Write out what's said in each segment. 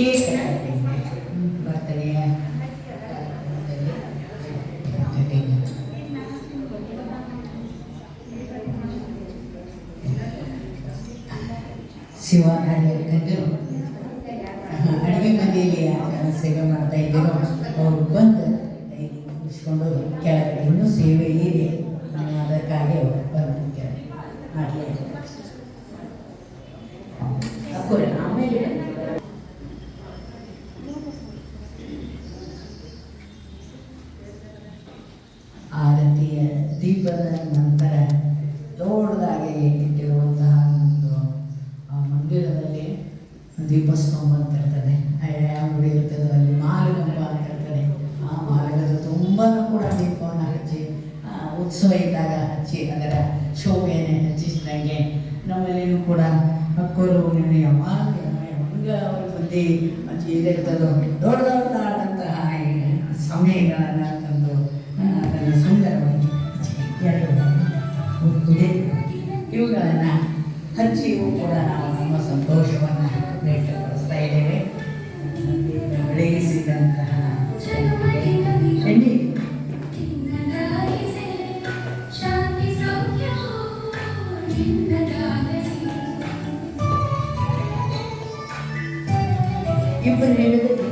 Taste ಬರ್ತದೆ ಶಿವ ಅಡುಗೆ ಮನೆಯಲ್ಲಿ ಸೇವೆ ಮಾಡ್ತಾ ಇದ್ದೀರೋ? ದೀಪಸ್ತೋಮ ಅಂತ ಇರ್ತಾನೆ ಅಂಗಡಿ ಇರ್ತದೆ ಅಲ್ಲಿ ಮಾಲಗಂಬ ಅಂತ ಇರ್ತಾನೆ ಆ ಮಾಲಗದ ತುಂಬ ಕೂಡ ದೀಪವನ್ನು ಹಚ್ಚಿ ಉತ್ಸವ ಇದ್ದಾಗ ಹಚ್ಚಿ, ಅದರ ಶೋಭೆಯನ್ನು ಹೆಚ್ಚಿಸಿದಂಗೆ ನಮ್ಮಲ್ಲಿನೂ ಕೂಡ ಅಕ್ಕೋರು ಯಾವಾಗ ಯಾವಾಗ ಅವ್ರ ಮಂದಿ ಇದಿರ್ತದೋ. Eu o vermelho é.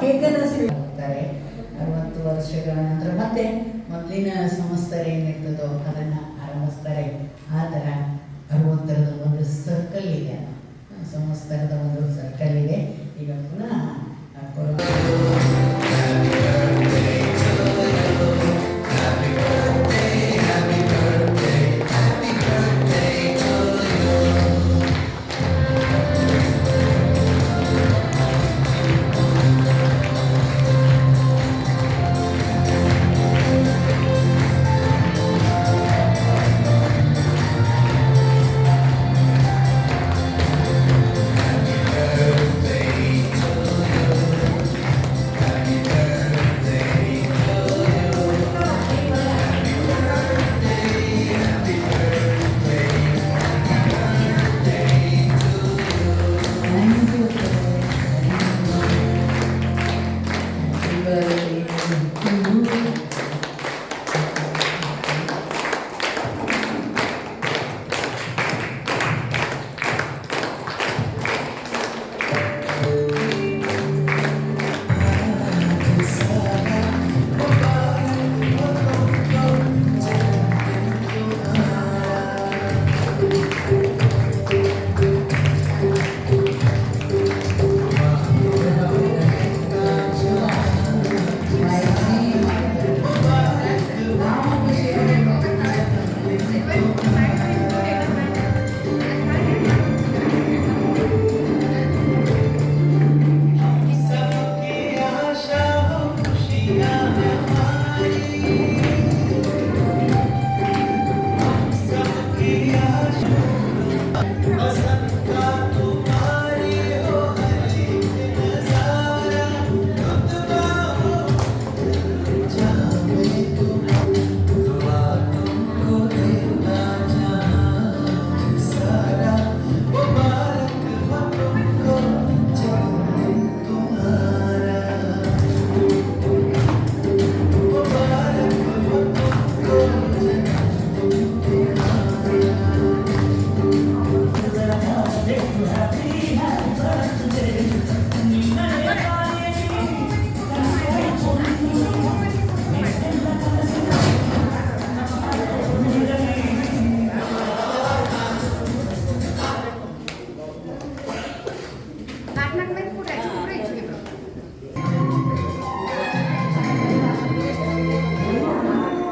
ಕೇಕನ್ನು ಸಿಗುತ್ತಾರೆ ಅರವತ್ತು ವರ್ಷಗಳ ನಂತರ ಮತ್ತೆ ಮೊದಲಿನ ಸಂವತ್ಸರ ಏನಿರ್ತದೋ ಅದನ್ನ ಆರಂಭಿಸ್ತಾರೆ. ಆ ಥರ ಅರವತ್ತರದ ಒಂದು ಸರ್ಕಲ್ ಇದೆ. ಸಂವತ್ಸರದ ಒಂದು ಸರ್ಕಲ್ ಇದೆ. ಈಗ ಪುನಃ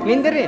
ನಿಂದಿರಿ.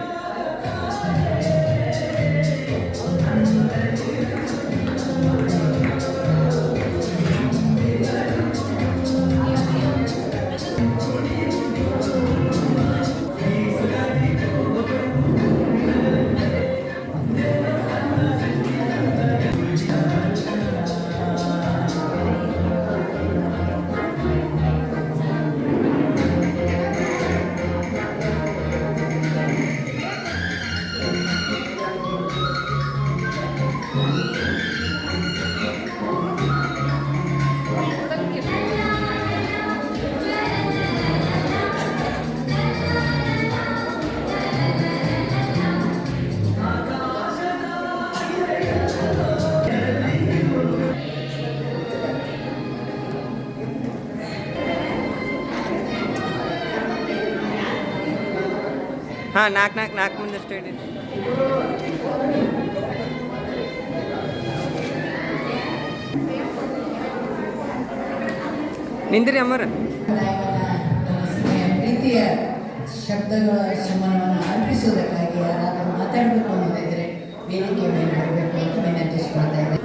ಹಾಂ ನಾಲ್ಕು ನಾಲ್ಕು ನಾಲ್ಕು ಮುಂದಷ್ಟು ಇಡಿ ನಿಂದಿರಿ ಅಮ್ಮರ ಪ್ರೀತಿಯ ಶಬ್ದಗಳ ಶಮನವನ್ನು ಅರ್ಪಿಸುವುದಕ್ಕಾಗಿ ಯಾರಾದರೂ ಮಾತಾಡಬೇಕು ಅನ್ನೋದಿದ್ರೆ ವೇದಿಕೆ ಮೇಲೆ ಬರಬೇಕು ಅಂತ ವಿನಂತಿಸ್ಕೊಳ್ತಾ ಇದ್ದೇನೆ.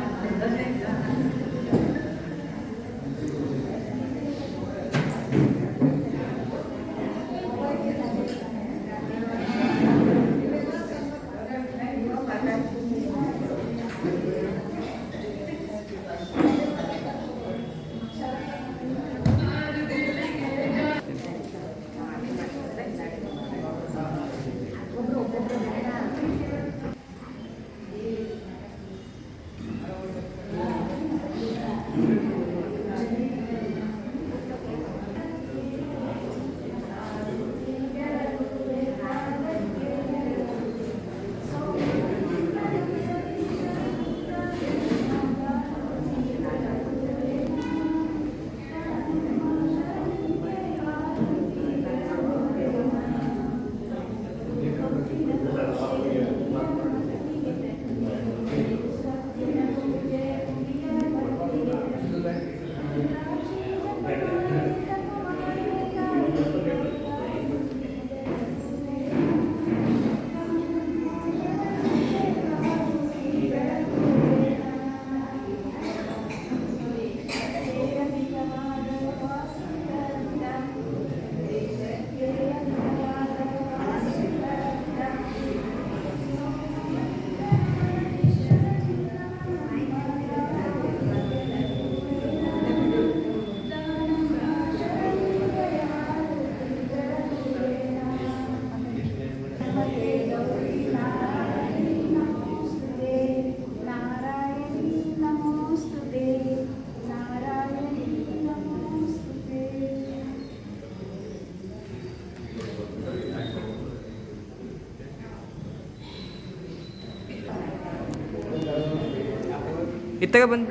Itu kapan?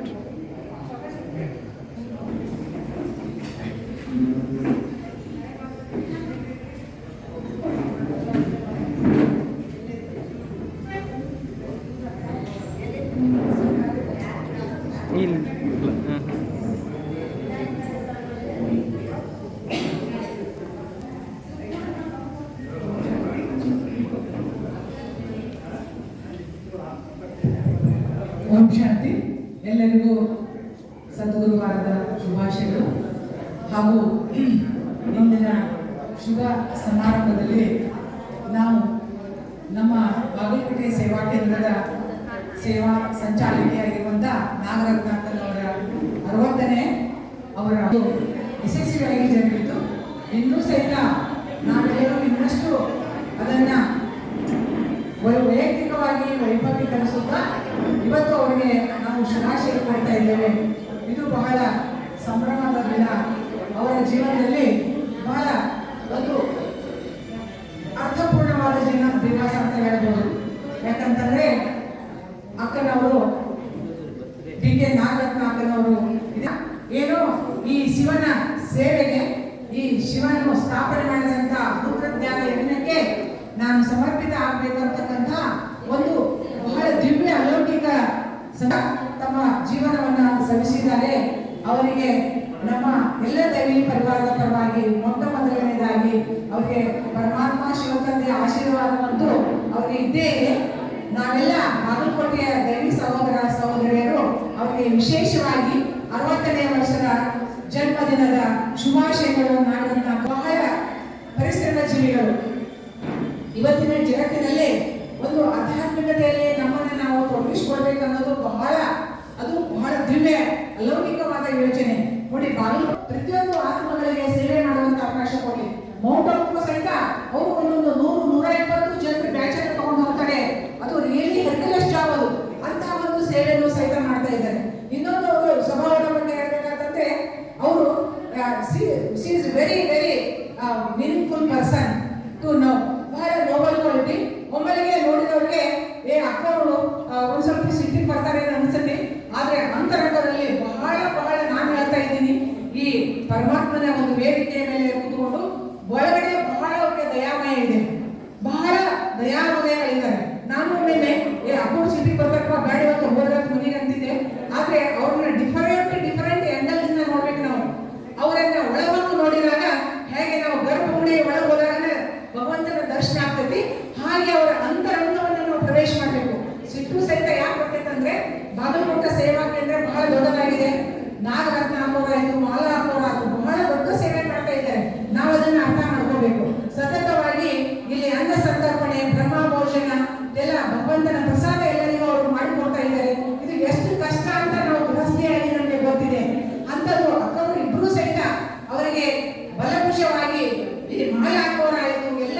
Yeah. ನಾವೆಲ್ಲರೂ ಇನ್ನಷ್ಟು ಅದನ್ನು ವೈಯಕ್ತಿಕವಾಗಿ ವೈಭವೀಕರಿಸುತ್ತಾ ಇವತ್ತು ಅವರಿಗೆ ನಾವು ಶುಭಾಶಯ ಕೊಡ್ತಾ ಇದ್ದೇವೆ. ಇದು ಬಹಳ ಸಂಭ್ರಮದ ದಿನ. ಅವರ ಜೀವನದಲ್ಲಿ ಬಹಳ ಒಂದು ಅರ್ಥಪೂರ್ಣವಾದ ಜೀವನ ದಿವಸ ಅಂತ ಹೇಳ್ಬೋದು. ಯಾಕಂತಂದ್ರೆ ಅಕ್ಕನವರು, ಡಿ ಕೆ ನಾಗರತ್ನ ಅಕ್ಕನವರು ಏನು ಈ ಶಿವನ ಸೇವೆಗೆ, ಈ ಶಿವನ ಸ್ಥಾಪನೆ ಸಮರ್ಪಿತ ಒಂದು ಬಹಳ ದಿವ್ಯ ಅಲೌಕಿಕ ತಮ್ಮ ಜೀವನವನ್ನ ಸವಿಸಿದ್ದಾರೆ ಅವರಿಗೆ ನಮ್ಮ ಎಲ್ಲ ದೈವಿ ಪರಿವಾರದ ಪರವಾಗಿ ಮೊಟ್ಟ ಮೊದಲನೇದಾಗಿ ಅವರಿಗೆ ಪರಮಾತ್ಮ ಶಿವತಂದೆ ಆಶೀರ್ವಾದವಂತೂ ಅವರಿಗೆ ಇದ್ದೇ ಇದೆ ನಾವೆಲ್ಲ ಬಾಗಲಕೋಟೆಯ ದೈವಿ ಸಹೋದರ ಸಹೋದರಿಯರು ಅವರಿಗೆ ವಿಶೇಷವಾಗಿ ಅರವತ್ತನೇ ವರ್ಷದ ಜನ್ಮದಿನದ ಶುಭಾಶಯಗಳು ಮಾಡಿದಂತಹ ಬಹಳ ಪರಿಸರದ ಜೀವಿಗಳು ಇವತ್ತಿನ ಜಗತ್ತಿನಲ್ಲಿ ಒಂದು ಆಧ್ಯಾತ್ಮಿಕತೆಯಲ್ಲಿ ನಮ್ಮನ್ನು ನಾವು ತೊಡಗಿಸ್ಕೊಳ್ಬೇಕು ಅನ್ನೋದು ಬಹಳ, ಅದು ಬಹಳ ದಿವ್ಯ ಅಲೌಕಿಕವಾದ ಯೋಚನೆ. ನೋಡಿ ಪ್ರತಿಯೊಂದು ಆತ್ಮಗಳಿಗೆ ಸೇವೆ ಮಾಡುವಂತ ಅವಕಾಶ ಕೊಡಿ ಮೌಂಟ್ ಸಹಿತ ಅವರು ಒಂದೊಂದು ನೂರು ನೂರ ಇಪ್ಪತ್ತು ಜನರು ಬ್ಯಾಚ್ ತಗೊಂಡು ಹೋಗ್ತಾರೆ. ಅದು ರಿಯಲಿ ಹೆರ್ಕಲೆಸ್ ಜಾಬ್ ಅದು. ಅಂತ ಒಂದು ಸೇವೆಯನ್ನು ಸಹಿತ ಮಾಡ್ತಾ ಇದ್ದಾರೆ. ಇನ್ನೊಂದು ಅವರು ಸ್ವಭಾವದ ಬಗ್ಗೆ ಹೇಳ್ಬೇಕಾದಂದ್ರೆ ಅವರು is very very meaningful person to know ಬಹಳ ನೋಬಲ್ ಕ್ವಾಲಿಟಿ ಒಮ್ಮೆಲೆಗೆ ನೋಡಿದವರಿಗೆ ಏ ಅಕ್ಕವರು ಒಂದ್ ಸ್ವಲ್ಪ ಸಿಟ್ಟಿಗೆ ಬರ್ತಾರೆ ಅಂತ ಅನ್ಸುತ್ತೆ ಆದ್ರೆ ಅಂತರಂಗದಲ್ಲಿ ಬಹಳ ಬಹಳ ನಾನು ಹೇಳ್ತಾ ಇದ್ದೀನಿ ಈ ಪರಮಾತ್ಮನ ಒಂದು ವೇದಿಕೆಯ ಮೇಲೆ ಕೂತ್ಕೊಂಡು ಒಳಗಡೆ ಬಹಳ ಅವ್ರಿಗೆ ದಯಾಮಯ ಇದೆ ಬಹಳ ದಯಾಮಯಗಳಿದ್ದಾರೆ ನಾನು ಒಮ್ಮೆ ಏ ಅಪ್ಪು ಸಿಟ್ಟಿಗೆ ಬರ್ತಾರಪ್ಪ ಬೇಡ ಇವತ್ತು ಹೋದ್ರೆ ಮನೆಗೆ ಅಂತಿದ್ದೆ ಆದ್ರೆ ಅವ್ರನ್ನ ಡಿಫರೆಂಟ್ ಡಿಫರೆಂಟ್ ಆಂಗಲ್ ಇಂದ ನೋಡ್ಬೇಕು ನಾವು ಅವರನ್ನ ಒಳಗೊಂಡು ನೋಡಿದಾಗ ಹೇಗೆ ನಾವು ಗರ್ಭಗುಡಿ ಒಳಗೆ ಹೋದಾಗ ಭಗವಂತನ ದರ್ಶನ ಆಗ್ತೈತಿ ಹಾಗೆ ಅವರ ಅಂತರಂಗವನ್ನು ನಾವು ಪ್ರವೇಶ ಮಾಡಬೇಕು ಸಿಟ್ಟು ಸಹಿತ ಯಾಕೆ ಬರ್ತೈತಂದ್ರೆ ಬಾಗಲಕೋಟೆ ಸೇವಾ ಕೇಂದ್ರ ಬಹಳ ದೊಡ್ಡದಾಗಿದೆ ನಾಗರತ್ನ ಹಾಕೋರಾಯ್ತು ಮಾಲ ಹಾಕೋರಾಯ್ತು ಬಹಳ ದೊಡ್ಡ ಸೇವೆ ಮಾಡ್ತಾ ಇದ್ದಾರೆ ನಾವು ಅದನ್ನ ಅರ್ಥ ಮಾಡ್ಕೋಬೇಕು ಸತತವಾಗಿ ಇಲ್ಲಿ ಅನ್ನ ಸಂತರ್ಪಣೆ ಬ್ರಹ್ಮ ಭೋಜನ ಎಲ್ಲ ಭಗವಂತನ ಪ್ರಸಾದ ಎಲ್ಲರಿಗೂ ಅವರು ಮಾಡಿಕೊಡ್ತಾ ಇದ್ದಾರೆ ಇದು ಎಷ್ಟು ಕಷ್ಟ ಅಂತ ನಾವು ಗೃಹಸ್ಥಿಯಾಗಿ ನಮಗೆ ಗೊತ್ತಿದೆ ಅಂಥದ್ದು ಅಕ್ಕವರು ಇಬ್ರು ಸಹಿತ ಅವರಿಗೆ ಬಲಭುಷವಾಗಿ ಈ ಮಾಲ ಹಾಕೋರಾಯ್ತು ಎಲ್ಲ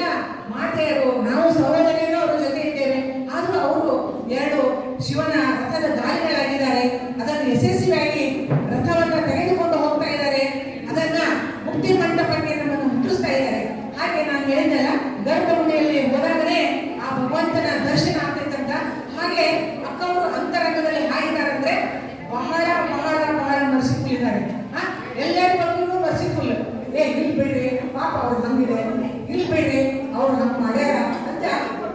ಮಾತೆಯರು ನಾವು ಸಹೋದರಿಯರು ಅವರ ಜೊತೆ ಇದ್ದೇವೆ ಆದ್ರೂ ಅವರು ಎರಡು ಶಿವನ ರಥದ ಗಾಲಿಗಳಾಗಿದ್ದಾರೆ ಅದನ್ನು ಯಶಸ್ವಿಯಾಗಿ ರಥವನ್ನ ತೆಗೆದುಕೊಂಡು ಹೋಗ್ತಾ ಇದ್ದಾರೆ ಅದನ್ನ ಮುಕ್ತಿ ಮಂಟಪಕ್ಕೆ ನಮ್ಮನ್ನು ಮುಟ್ಟಿಸ್ತಾ ಇದ್ದಾರೆ ಹಾಗೆ ನಾನು ಹೇಳಿದ್ದಲ್ಲ ಗರ್ಭಗುಡಿಯಲ್ಲಿ ಹೋದಾಗಲೇ ಆ ಭಗವಂತನ ದರ್ಶನ ಆಗ್ತೈತಂತ ಹಾಗೆ ಅಕ್ಕವರು ಅಂತರಂಗದಲ್ಲಿ ಹಾಯಿದಾರಂದ್ರೆ ಬಹಳ ಬಹಳ ಬಹಳ ಬಂದ್ರು ಎಲ್ಲರ ಬಗ್ಗೆನೂ ಮರ್ಸಿಫುಲ್ ಏ, ಇಲ್ಲಿ ಬಿಡ್ರಿ, ಪಾಪ ಅವ್ರು ಹಂಗಿದೆ ಇಲ್ಲಿ ಬಿಡ್ರಿ, ಅವ್ರು ನಮ್ಮ ಮಾಡ್ಯಾರ ಅಂತ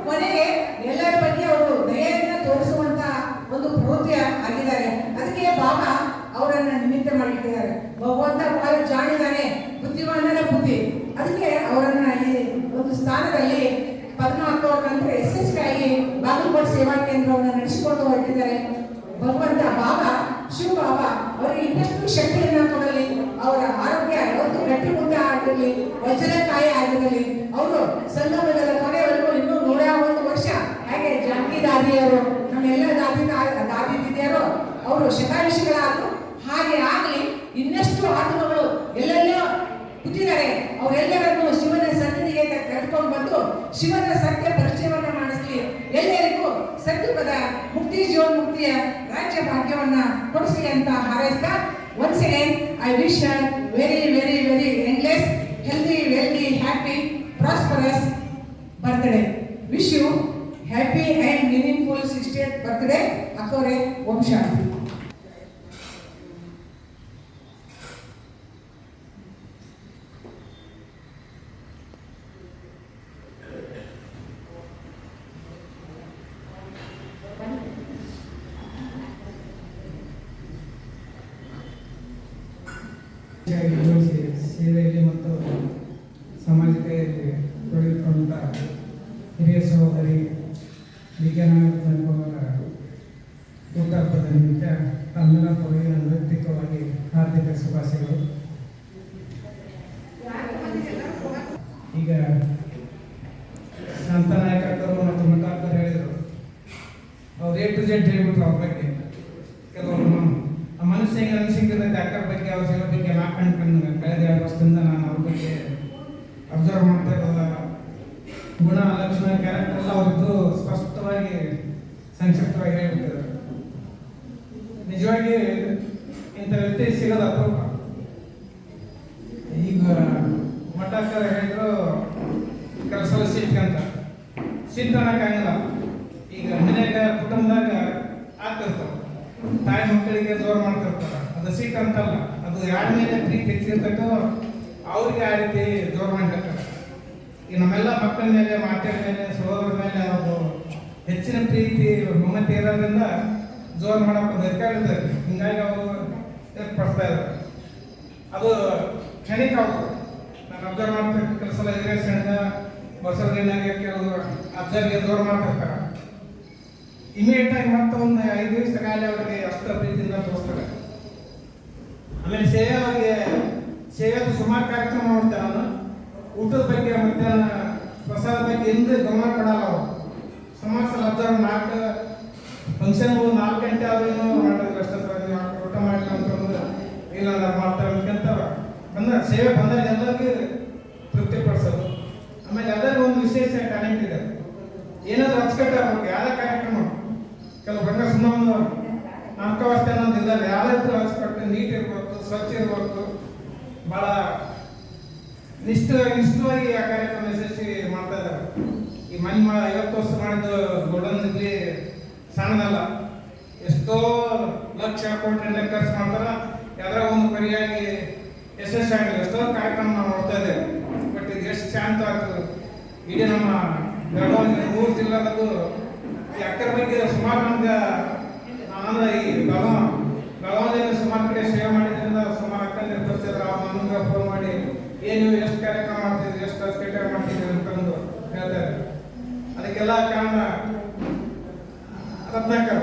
ಕೊನೆಗೆ ಎಲ್ಲರ ಬಗ್ಗೆ ಅವರು ದಯೆಯನ್ನ ತೋರಿಸುವಂತ ಒಂದು ಪ್ರವೃತ್ತಿ ಆಗಿದ್ದಾರೆ. ಅದಕ್ಕೆ ಬಾಬಾ ಅವರನ್ನ ನಿಮಿತ್ತ ಮಾಡಿಟ್ಟಿದ್ದಾರೆ. ಭಗವಂತ ಬಾಯಿ ಜಾಣಿದಾನೆ, ಬುದ್ಧಿಮಾನನ ಬುದ್ಧಿ. ಅದಕ್ಕೆ ಅವರನ್ನ ಈ ಒಂದು ಸ್ಥಾನದಲ್ಲಿ ಪದ್ಮಾವತಿ ಎಸ್ ಆಗಿ ಬಾಗಲಕೋಟೆ ಸೇವಾ ಕೇಂದ್ರವನ್ನು ನಡೆಸಿಕೊಂಡು ಹೊರಟಿದ್ದಾರೆ. ಭಗವಂತ, ಬಾಬಾ, ಶಿವ ಬಾಬಾ ಅವರಿಗೆ ಶಕ್ತಿಯನ್ನ ಕೊಡಲಿ ಅವರ ಆರೋಗ್ಯ ಯಾವತ್ತು ಗಟ್ಟಿಮುಟ್ಟ ಆಗಿರಲಿ ವಚನಕಾಯಿ ಆಗಿರಲಿ, ಅವರು ಸಂಗಮದ ಕೊನೆವರೆಗೂ ಇನ್ನೂ ನೂರ ಒಂದು ವರ್ಷ ಹಾಗೆ ಜಾನಕಿ ದಾದಿಯವರು ನಮ್ಮೆಲ್ಲ ದಾದಿ ದಾದಿ ದಿದಿಯರು, ಅವರು ಶತಾಯುಷಿಗಳಾದ್ರು, ಹಾಗೆ ಆಗಲಿ ಇನ್ನಷ್ಟು ಆತ್ಮಗಳು ಎಲ್ಲೆಲ್ಲೋ ಕೂತಿದ್ದಾರೆ ಅವರೆಲ್ಲರನ್ನು ಶಿವನ ಸನ್ನಿಧಿಗೆ ಕರೆದುಕೊಂಡು ಬಂದು ಶಿವನ ಸತ್ಯ ಪರಿಚಯವನ್ನು ಮಾಡಿಸ್ಲಿ. ಎಲ್ಲರಿಗೂ ಸತ್ಯಪದ ಮುಕ್ತಿ, ಜೀವನ್ಮುಕ್ತಿಯ ರಾಜ್ಯ ಭಾಗ್ಯವನ್ನ ಕೊಡಿಸಿ ಅಂತ ಹಾರೈಸ್ತಾ once again I wish very very very endless healthy wealthy happy prosperous birthday wish you happy and meaningful sixty birthday ಅಕ್ಕವರೇ ಓಂ ಶಾಂತಿ secretary you. ಮಾಡ್ತಾ ಇರೋದಾಗ ಗುಣ ಲಕ್ಷಣ ಕ್ಯಾರೆಕ್ಟರ್ ಎಲ್ಲ ಅವ್ರದ್ದು ಸ್ಪಷ್ಟವಾಗಿ ಸಂಕ್ಷಿಪ್ತವಾಗಿ ಹೇಳ್ಬಿಟ್ಟಿದ್ದಾರೆ ನಿಜವಾಗಿ ಇಂಥ ವ್ಯಕ್ತಿ ಸಿಗೋದು ಅಪರೂಪ ಈಗ ಮಠಾಕರ ಹೇಳಿದ್ರು ಕೆಲಸ ಸಿಟ್ಕಂತ ಸಿಟ್ಟು ಅನ್ನಕ್ಕಾಗಲ್ಲ ಈಗ ಮನ್ಯಾಗ ಕುಟುಂಬದಾಗ ಆಗ್ತಿರ್ತಾವ ತಾಯಿ ಮಕ್ಕಳಿಗೆ ಜೋರ್ ಮಾಡ್ತಿರ್ತಾರ ಅದು ಸಿಟ್ಟು ಅಂತಲ್ಲ ಅದು ಯಾರ ಮೇಲೆ ಪ್ರೀತಿ ಹೆಚ್ಚಿರ್ತೈತೋ ಅವ್ರಿಗೆ ಆ ರೀತಿ ಜೋರ್ ಮಾಡಿರ್ತಾರೆ ಈ ನಮ್ಮೆಲ್ಲ ಮಕ್ಕಳ ಮೇಲೆ ಮಾತಿನ ಮೇಲೆ ಸಹೋದರ ಮೇಲೆ ಅವರು ಹೆಚ್ಚಿನ ಪ್ರೀತಿ ಮಮತೆ ಇರೋದ್ರಿಂದ ಜೋರ್ ಇರ್ತದೆ ಹಿಂಗಾಗಿ ಅವರು ಏರ್ಪಡಿಸ್ತಾ ಇದ್ದಾರೆ ಅದು ಕ್ಷಣಿಕ ಅವರು. ನಾನು ಅಬ್ಸರ್ವ್ ಮಾಡ್ತಿರ್ತ ಕೆಲಸ ಎಲ್ಲ ಹಿರಿಯಸಣ್ಣ ಬಸವಣ್ಣನಾಗೆ ಕೆಲವು ಅಬ್ಸರ್ವ್ಗೆ ದೂರ ಮಾಡ್ತಿರ್ತಾರೆ. ಇಮಿಡಿಯೇಟ್ ಆಗಿ ಮತ್ತೆ ಒಂದು ಐದು ದಿವಸ ಕಾಲ ಅವರಿಗೆ ಅಷ್ಟು ಪ್ರೀತಿಯಿಂದ ತೋರಿಸ್ತಾರೆ. ಆಮೇಲೆ ಸೇವೆ ಅವರಿಗೆ ಸೇವೆದು ಸುಮಾರು ಕಾರ್ಯಕ್ರಮ ಮಾಡ್ತಾರೆ ನಾನು. ಊಟದ ಬಗ್ಗೆ ಮಧ್ಯಾಹ್ನ ಪ್ರಸಾದ ಬಗ್ಗೆ ಎಂದೂ ಗಮನ ಕೊಡಲ್ಲ ಅವರು. ಸಲ ಅಬ್ಸರ್ವ್ ನಾಲ್ಕು ಫಂಕ್ಷನ್ಗಳು ನಾಲ್ಕು ಗಂಟೆ ಆದ್ರೂ ಮಾಡೋದು ಅಷ್ಟೇ ಸರ್ ನೀವು ಊಟ ಮಾಡಿ ಅಂತಂದ್ರೆ ಇಲ್ಲ ಮಾಡ್ತಾರೆ ಅಂತ ಬಂದ, ಸೇವೆ ಬಂದಾಗ ಎಲ್ಲರಿಗೂ ತೃಪ್ತಿಪಡಿಸೋದು ಆಮೇಲೆ ಅದರ ಒಂದು ವಿಶೇಷ ಟ್ಯಾಲೆಂಟ್ ಇದೆ. ಏನಾದ್ರು ಅಚ್ಚುಕಟ್ಟು ಆಗ್ಬೇಕು, ಯಾವುದೇ ಕಾರ್ಯಕ್ರಮ. ಕೆಲವು ಬಂದ ಸುಮ್ಮನೆ ನಾಲ್ಕು ವರ್ಷ ಅನ್ನೋದು ಇಲ್ಲ ಯಾವ್ದಾದ್ರು ಅಚ್ಚುಕಟ್ಟು, ನೀಟ್ ಇರ್ಬೋದು, ಸ್ವಚ್ಛ ಇರ್ಬೋದು. ಭಾಳ ನಿಷ್ಠ ನಿಷ್ಠವಾಗಿ ಆ ಕಾರ್ಯಕ್ರಮ ಯಶಸ್ವಿ ಮಾಡ್ತಾ ಇದ್ದಾರೆ. ಈ ಮನೆ ಐವತ್ತು ವರ್ಷ ಮಾಡಿದ್ದು ಗೋಡನ್ ಸಣ್ಣದಲ್ಲ ಎಷ್ಟೋ ಲಕ್ಷ ಕೋಟಿ ಲೆಕ್ಕ ಖರ್ಚು ಮಾಡ್ತಾರ. ಯಾವ್ದಾರ ಒಂದು ಪರಿಯಾಗಿ ಯಶಸ್ವಿ ಆಗಲಿ ಎಷ್ಟೋ ಕಾರ್ಯಕ್ರಮ ನಾವು ನೋಡ್ತಾ ಇದ್ದೇವೆ ಬಟ್ ಇದು ಎಷ್ಟು ಶಾಂತ ಆಗ್ತದೆ ಇಡೀ ನಮ್ಮ ಬೆಳಗಾವಿ ಮೂರು ಜಿಲ್ಲಾದಲ್ಲೂ ಈ ಅಕ್ಕರ ಬಗ್ಗೆ ಸುಮಾರು ನಮ್ಗೆ, ಅಂದ್ರೆ ಈ ಬೆಳಗಾವ್ ಬೆಳಗಾವಿಯಲ್ಲಿ ಸುಮಾರು ಕಡೆ ಸೇವೆ ಮಾಡಿದ್ರಿಂದ ಸುಮಾರು ಅಕ್ಕಂದ್ರೆ ಬರ್ತಿದ್ರು ಅವ್ರು ನಮ್ಗೆ ಫೋನ್ ಮಾಡಿ, ಏನು ಎಷ್ಟು ಕಾರ್ಯಕ್ರಮ ಮಾಡ್ತಿದ್ರು, ಎಷ್ಟು ಕೆಟ್ಟ ಮಾಡ್ತಿದ್ರು ಅಂತಂದು ಹೇಳ್ತಾರೆ ಅದಕ್ಕೆಲ್ಲ ಕಾರಣ ರತ್ನಾಕರ್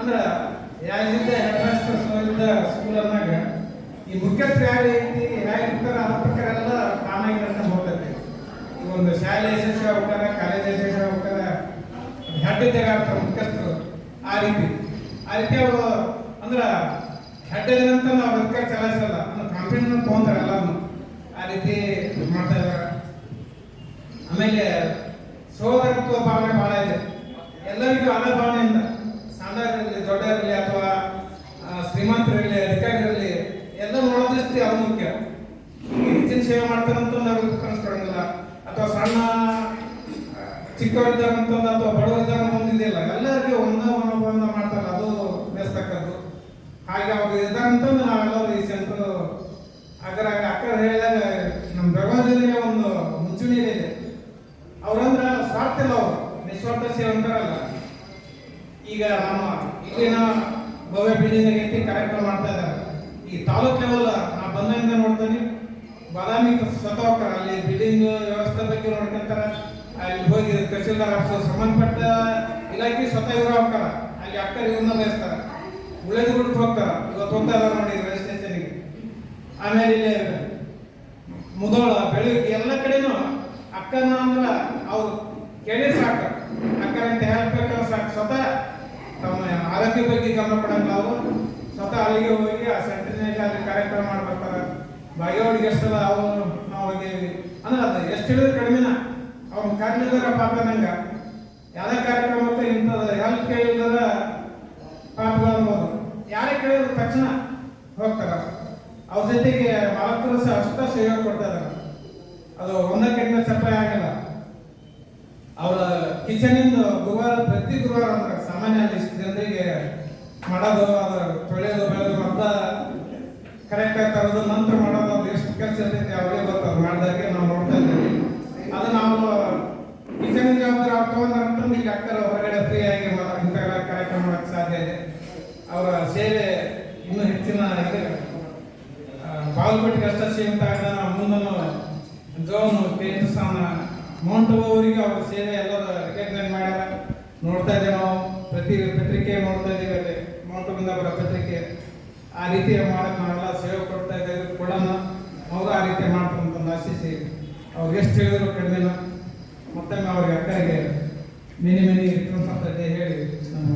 ಅಂದ್ರೆ ಯಾಗಿದ್ದ ಹೆಡ್ ಮಾಸ್ಟರ್ ಇದ್ದ ಸ್ಕೂಲ್ ಅನ್ನಾಗ ಈ ಮುಖ್ಯಸ್ಥರು ಯಾರು ಐತಿ ಹೇಗಿರ್ತಾರೆ ಅದ್ರ ಪ್ರಕಾರ ಎಲ್ಲ ತಾನಾಗಿ ನಡ್ಕೊಂಡು ಹೋಗ್ತೈತೆ ಈ ಒಂದು ಶಾಲೆ ಯಶಸ್ವಿ ಆಗ್ತಾರೆ ಕಾಲೇಜ್ ಯಶಸ್ವಿ ಆಗ್ತಾರೆ ಹೆಡ್ ಇದ್ದಾಗ ಆಗ್ತಾರೆ ಮುಖ್ಯಸ್ಥರು ಆ ರೀತಿ. ಆ ರೀತಿ ಅವರು, ಅಂದ್ರೆ, ಹೆಡ್ ಅಂತ ನಾವು ಅದಕ್ಕೆ ಚಲಾಯಿಸಲ್ಲ, ಅಂದ್ರೆ ಕಾನ್ಫಿಡೆನ್ಸ್ ತೊಗೊಂತಾರೆ ಎಲ್ಲಾನು ಆ ರೀತಿ ಮಾಡ್ತಾ ಇದ್ದಾರೆ. ಆಮೇಲೆ ಸೋದರತ್ವ ಭಾವನೆ ಬಹಳ ಇದೆ. ಎಲ್ಲರಿಗೂ ಅನ್ನ ಭಾವನೆಯಿಂದ ಸಣ್ಣರಿರಲಿ ದೊಡ್ಡರಿರಲಿ ಅಥವಾ ಶ್ರೀಮಂತರಲ್ಲಿ ಶ್ರೀಮಂತರಿರಲಿ ಅಧಿಕಾರಿರಲಿ ಎಲ್ಲ ನೋಡೋದಷ್ಟೇ ಅದು ಮುಖ್ಯ. ಹೆಚ್ಚಿನ ಸೇವೆ ಮಾಡ್ತಾರಂತ ಅವ್ರಿಗೆ ಕನಸ್ಕೊಡಂಗಿಲ್ಲ ಅಥವಾ ಸಣ್ಣ ಚಿಕ್ಕವರಿದ್ದಾರಂತ ಅಥವಾ ಬಡವರಿದ್ದಾರೆ ಒಂದಿದಿಲ್ಲ ಎಲ್ಲರಿಗೂ ಒಂದ ಮನೋಭಾವನ ಮಾಡ್ತಾರೆ ಅದು ಬೇಸ್ತಕ್ಕದ್ದು ಹಾಗೆ ಅವ್ರು ಇದ್ದಾರಂತಂದು ನಾವೆಲ್ಲರೂ ಈ ಸೆಂಟ್ರು ಅಗರ ಅಕ್ಕ ಹೇಳಿದಾಗ ನಮ್ಮ ಬೆಳಗಾವಿ ಜಿಲ್ಲೆಗೆ ಒಂದು ಮುಂಚೂಣಿಯಲ್ಲಿ ಇದೆ ಅವ್ರಂದ್ರ ಸ್ವಾರ್ಥ ಇಲ್ಲ ಅವರು ನಿಸ್ವಾರ್ಥ ಸೇವೆ ಅಂತಾರಲ್ಲ ಈಗ ನಮ್ಮ ಇಲ್ಲಿನ ಭವ್ಯ ಬಿಲ್ಡಿಂಗ್ ಐತಿ ಕಾರ್ಯಕ್ರಮ ಮಾಡ್ತಾ ಇದ್ದಾರೆ ಈ ತಾಲೂಕ್ ಲೆವೆಲ್ ನಾ ಬಂದಂಗ ನೋಡ್ತೀನಿ ಬಾದಾಮಿ ಸ್ವತಃ ಹೋಗ್ತಾರ ಅಲ್ಲಿ ಬಿಲ್ಡಿಂಗ್ ವ್ಯವಸ್ಥೆ ಬಗ್ಗೆ ನೋಡ್ಕೊಂತಾರ ಅಲ್ಲಿ ಹೋಗಿ ತಹಸೀಲ್ದಾರ್ ಆಫೀಸ್ ಸಂಬಂಧಪಟ್ಟ ಇಲಾಖೆ ಸ್ವತಃ ಇವರು ಹೋಗ್ತಾರ ಅಲ್ಲಿ ಅಕ್ಕರ್ ಇವ್ರನ್ನ ಬಯಸ್ತಾರ ಉಳಿದ ಬಿಟ್ಟು ಹೋಗ್ತಾರ ಇವತ್ತು ಹೋಗ್ತಾ ಇದಾರೆ ನೋಡಿ ರೈಲ್ವೆ ಸ್ಟೇಷನ್ಗೆ ಆಮೇಲೆ ಇಲ್ಲಿ ಮುದೋಳ, ಬೆಳಗ್ಗೆ ಎಲ್ಲ ಕಡೆನೂ ಅಕ್ಕನ ಅಂದ್ರೆ ಅವ್ರು ಕೇಳಿ ಸಾಕು. ಅಕ್ಕನಂತ ಹೇಳ್ಬೇಕಾದ್ರೆ ಸಾಕು. ಸ್ವತಃ ತಮ್ಮ ಆರೋಗ್ಯ ಬಗ್ಗೆ ಗಮನ ಪಡಂಗ ಅವರು. ಸ್ವತಃ ಅಲ್ಲಿಗೆ ಹೋಗಿ ಆ ಸೆಂಟರ್ನಲ್ಲಿ ಅಲ್ಲಿ ಕಾರ್ಯಕ್ರಮ ಮಾಡ್ಬೇಕಾರೆ ಬಾಗೇವಾಡಿಗೆ ಎಷ್ಟಲ್ಲ ಅವನು ನಾವು ಹೋಗೇವಿ ಅಂದ್ರೆ ಅದು ಎಷ್ಟು ಹೇಳಿದ್ರೆ ಕಡಿಮೆನ? ಅವ್ನ ಕಾರ್ಯದರ ಪಾಪ ನಂಗ. ಯಾವುದೇ ಕಾರ್ಯಕ್ರಮಕ್ಕೆ ಇಂಥದ್ದು ಹೆಲ್ಪ್ ಕೇಳಿದ್ರ ಪಾಪ ಅನ್ಬೋದು ಯಾರೇ ಕೇಳಿದ್ರು ತಕ್ಷಣ ಹೋಗ್ತಾರ ಅವ್ರ ಜೊತೆಗೆ ಮಾಲಕರು ಸಹ ಅಷ್ಟ ಸೇವೆ ಕೊಡ್ತಾರೆ. ಅದು ಒಂದಕ್ಕಿಂತ ಸಪ್ಲೈ ಆಗಲ್ಲ. ಅವರ ಕಿಚನಿಂದ ಗುರುವಾರ ಪ್ರತಿ ಗುರುವಾರ ಅಂದ್ರೆ ಸಾಮಾನ್ಯ ಜನರಿಗೆ ಮಾಡೋದು, ಅದು ತೊಳೆಯೋದು ಬೆಳೆದು ಮತ್ತ ಕರೆಕ್ಟ್ ಆಗಿ ತರೋದು, ನಂತರ ಮಾಡೋದು, ಅದು ಎಷ್ಟು ಕೆಲಸ ಇರ್ತೈತಿ ಅವ್ರಿಗೆ ಬರ್ತಾರೆ ಮಾಡಿದಾಗೆ ನಾವು ನೋಡ್ತಾ ಇದ್ದೀವಿ. ಅದು ನಾವು ಕಿಚನ್ ಜವಾಬ್ದಾರಿ ಅವ್ರು ತಗೊಂಡ್ರೆ ಈಗ ಅಕ್ಕರ ಹೊರಗಡೆ ಫ್ರೀ ಆಗಿ ಇಂಥ ಕಾರ್ಯಕ್ರಮ ಮಾಡಕ್ಕೆ ಸಾಧ್ಯ ಇದೆ. ಅವರ ಸೇವೆ ಇನ್ನೂ ಹೆಚ್ಚಿನ ಬಾಗಲಕೋಟೆಗೆ ಅಷ್ಟೇ ಸೀಮಿತ ಆಗದ ನಾವು ಮುಂದನ್ನು ಜೋನ್ ಕೇಂದ್ರ ಸ್ಥಾನ ಅವರಿಗೆ ಅವ್ರ ಸೇವೆ ಎಲ್ಲರೂ ರೆಕಗ್ನೈಸ್ ಮಾಡ್ಯಾರ. ನೋಡ್ತಾ ಇದ್ದೇವೆ ನಾವು, ಪ್ರತಿ ಪತ್ರಿಕೆ ನೋಡ್ತಾ ಇದ್ದೀವಿ ಅಲ್ಲಿ ಮೌಂಟ್ ಬರೋ ಪತ್ರಿಕೆ. ಆ ರೀತಿ ಮಾಡೋಕೆ ನಾವೆಲ್ಲ ಸೇವೆ ಕೊಡ್ತಾ ಇದ್ದೇವೆ. ಕೊಡೋಣ. ಅವರು ಆ ರೀತಿ ಮಾಡ್ತಂತ ಆಶಿಸಿ. ಅವ್ರು ಎಷ್ಟು ಹೇಳಿದ್ರು ಕಡಿಮೆನ. ಮತ್ತೊಮ್ಮೆ ಅವ್ರಿಗೆ ಅಕ್ಕರಿಗೆ ಮಿನಿ ಮಿನಿ ಅಂತ ಹೇಳಿ, ನಾನು